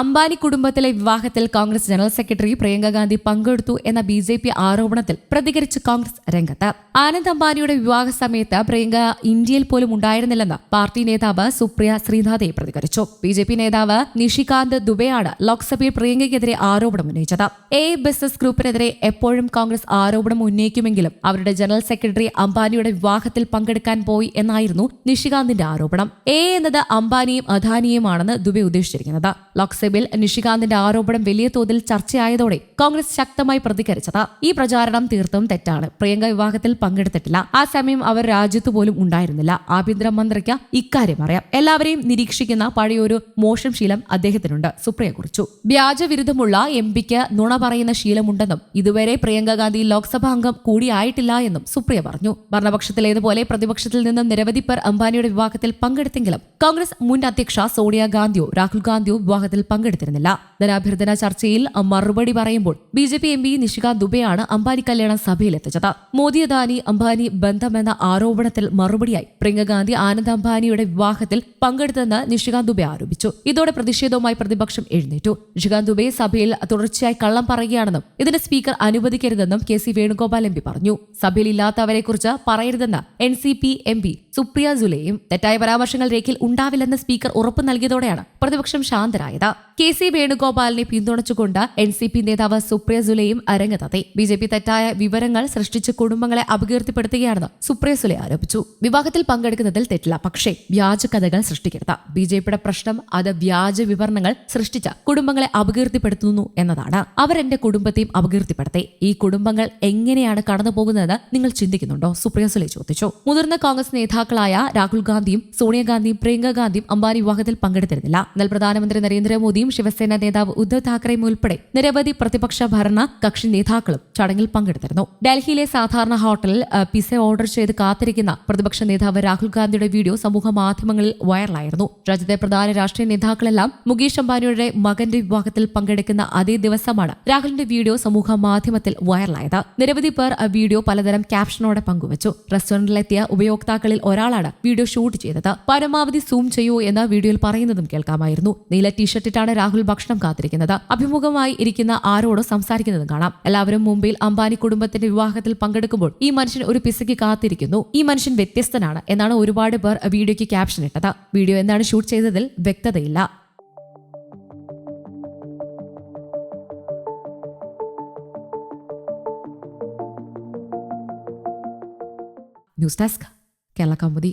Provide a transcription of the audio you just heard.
അംബാനി കുടുംബത്തിലെ വിവാഹത്തിൽ Congress general secretary Priyanka Gandhi പങ്കെടുത്തു എന്ന ബി ജെ പി ആരോപണത്തിൽ പ്രതികരിച്ച് കോൺഗ്രസ് രംഗത്ത്. ആനന്ദ് അംബാനിയുടെ വിവാഹ സമയത്ത് പ്രിയങ്ക ഇന്ത്യയിൽ പോലും ഉണ്ടായിരുന്നില്ലെന്ന് പാർട്ടി നേതാവ് സുപ്രിയ ശ്രീനാഥെ പ്രതികരിച്ചു. ബി ജെ പി നേതാവ് നിഷികാന്ത് ദുബെയാണ് ലോക്സഭയിൽ പ്രിയങ്കയ്ക്കെതിരെ ആരോപണം ഉന്നയിച്ചത്. എ ബിസിനസ് ഗ്രൂപ്പിനെതിരെ എപ്പോഴും കോൺഗ്രസ് ആരോപണം ഉന്നയിക്കുമെങ്കിലും അവരുടെ ജനറൽ സെക്രട്ടറി അംബാനിയുടെ വിവാഹത്തിൽ പങ്കെടുക്കാൻ പോയി എന്നായിരുന്നു നിഷികാന്തിന്റെ ആരോപണം. എ എന്നത് അംബാനിയും അദാനിയുമാണെന്ന് ദുബെ ഉദ്ദേശിച്ചിരിക്കുന്നത്. ലോക്സഭയിൽ നിഷികാന്തിന്റെ ആരോപണം വലിയ തോതിൽ ചർച്ചയായതോടെ കോൺഗ്രസ് ശക്തമായി പ്രതികരിച്ചത്. ഈ പ്രചാരണം തീർത്തും തെറ്റാണ്. പ്രിയങ്ക വിവാഹത്തിൽ പങ്കെടുത്തിട്ടില്ല. ആ സമയം അവർ രാജ്യത്ത് പോലും ഉണ്ടായിരുന്നില്ല. ആഭ്യന്തര മന്ത്രിക്ക് ഇക്കാര്യം അറിയാം. എല്ലാവരെയും നിരീക്ഷിക്കുന്ന പഴയൊരു മോശം ശീലം അദ്ദേഹത്തിനുണ്ട്. സുപ്രിയ കുറിച്ചു. വ്യാജവിരുദ്ധമുള്ള എം പിക്ക് നുണ പറയുന്ന ശീലമുണ്ടെന്നും ഇതുവരെ പ്രിയങ്ക ഗാന്ധി ലോക്സഭാ അംഗം കൂടിയായിട്ടില്ല എന്നും സുപ്രിയ പറഞ്ഞു. ഭരണപക്ഷത്തിലേതുപോലെ പ്രതിപക്ഷത്തിൽ നിന്നും നിരവധി പേർ അംബാനിയുടെ വിവാഹത്തിൽ പങ്കെടുത്തെങ്കിലും കോൺഗ്രസ് മുൻ അധ്യക്ഷ സോണിയാഗാന്ധിയോ രാഹുൽ ഗാന്ധിയോ വിവാഹത്തിൽ പങ്കെടുത്തിരുന്നില്ല ധനാഭ്യർത്ഥന ചർച്ചയിൽ മറുപടി പറയുമ്പോൾ B J P M P Nishikant ദുബെയാണ് Ambani കല്യാണ സഭയിലെത്തിച്ചത് മോദി അദാനി അംബാനി ബന്ധമെന്ന ആരോപണത്തിൽ മറുപടിയായി പ്രിയങ്ക ഗാന്ധി ആനന്ദ് അംബാനിയുടെ വിവാഹത്തിൽ പങ്കെടുത്തെന്ന് നിഷികാന്ത് ദുബെ ആരോപിച്ചു. ഇതോടെ പ്രതിഷേധവുമായി പ്രതിപക്ഷം എഴുന്നേറ്റു. നിഷികാന്ത് ദുബെ സഭയിൽ തുടർച്ചയായി കള്ളം പറയുകയാണെന്നും ഇതിന് speaker അനുവദിക്കരുതെന്നും K C Venugopal M P പറഞ്ഞു. സഭയിൽ ഇല്ലാത്തവരെക്കുറിച്ച് പറയരുതെന്ന് N C P M P Supriya സുലെയും തെറ്റായ പരാമർശങ്ങൾ രേഖയിൽ ഉണ്ടാവില്ലെന്ന് സ്പീക്കർ ഉറപ്പു നൽകിയതോടെയാണ് പ്രതിപക്ഷം ശാന്തരായത്. കെ സി വേണുഗോപാലിനെ പിന്തുണച്ചുകൊണ്ട് എൻ സി പി നേതാവ് സുപ്രിയ സുലെയും അരങ്ങത്തെത്തി ബി ജെ പി തെറ്റായ വിവരങ്ങൾ സൃഷ്ടിച്ച് കുടുംബങ്ങളെ അപകീർത്തിപ്പെടുത്തുകയാണെന്ന് സുപ്രിയ സുലെ ആരോപിച്ചു. വിവാഹത്തിൽ പങ്കെടുക്കുന്നതിൽ തെറ്റില്ല പക്ഷേ വ്യാജ കഥകൾ സൃഷ്ടിക്കരുത്. ബി ജെ പിയുടെ പ്രശ്നം അത് വ്യാജ വിവരണങ്ങൾ സൃഷ്ടിച്ച കുടുംബങ്ങളെ അപകീർത്തിപ്പെടുത്തുന്നു എന്നതാണ്. അവർ എന്റെ കുടുംബത്തെയും അപകീർത്തിപ്പെടുത്തി. ഈ കുടുംബങ്ങൾ എങ്ങനെയാണ് കടന്നു പോകുന്നതെന്ന് നിങ്ങൾ ചിന്തിക്കുന്നുണ്ടോ? സുപ്രിയ സുലെ ചോദിച്ചു. മുതിർന്ന കോൺഗ്രസ് നേതാക്കളായ രാഹുൽ ഗാന്ധിയും സോണിയാഗാന്ധിയും പ്രിയങ്ക ഗാന്ധിയും അംബാനി വിവാഹത്തിൽ പങ്കെടുത്തിരുന്നില്ല. എന്നാൽ പ്രധാനമന്ത്രി നരേന്ദ്രമോദിയും ശിവസേന നേതാവ് ഉദ്ധവ് താക്കറെയും ഉൾപ്പെടെ നിരവധി പ്രതിപക്ഷ ഭരണ കക്ഷി നേതാക്കളും ചടങ്ങിൽ പങ്കെടുത്തിരുന്നു. ഡൽഹിയിലെ സാധാരണ ഹോട്ടലിൽ പിസ ഓർഡർ ചെയ്ത് കാത്തിരിക്കുന്ന പ്രതിപക്ഷ നേതാവ് രാഹുൽ ഗാന്ധിയുടെ വീഡിയോ സമൂഹ മാധ്യമങ്ങളിൽ വൈറലായിരുന്നു. രാജ്യത്തെ പ്രധാന രാഷ്ട്രീയ നേതാക്കളെല്ലാം മുകേഷ് അംബാനിയുടെ മകന്റെ വിവാഹത്തിൽ പങ്കെടുക്കുന്ന അതേ ദിവസമാണ് രാഹുലിന്റെ വീഡിയോ സമൂഹ മാധ്യമത്തിൽ വൈറലായത്. നിരവധി പേർ വീഡിയോ പലതരം ക്യാപ്ഷനോടെ പങ്കുവച്ചു. റെസ്റ്റോറന്റിലെത്തിയ ഉപയോക്താക്കളിൽ ഒരാളാണ് വീഡിയോ ഷൂട്ട് ചെയ്തത്. പരമാവധി സൂം ചെയ്യൂ എന്ന് വീഡിയോയിൽ പറയുന്നതും കേൾക്കാമായിരുന്നു. നീല ടീഷർട്ടിട്ടാണ് രാഹുൽ ഭക്ഷണം കാത്തിരിക്കുന്നത്. അഭിമുഖമായി ഇരിക്കുന്ന ആരോടോ സംസാരിക്കുന്നതും കാണാം. എല്ലാവരും മുംബൈയിൽ അംബാനി കുടുംബത്തിന്റെ വിവാഹത്തിൽ പങ്കെടുക്കുമ്പോൾ ഈ മനുഷ്യൻ ഒരു പിസയ്ക്ക് കാത്തിരിക്കുന്നു. ഈ മനുഷ്യൻ വ്യത്യസ്തനാണ് എന്നാണ് ഒരുപാട് പേർ വീഡിയോയ്ക്ക് ക്യാപ്ഷൻ ഇട്ടത്. വീഡിയോ എന്താണ് ഷൂട്ട് ചെയ്തതിൽ വ്യക്തതയില്ല. News desk Kerala Kaumudi.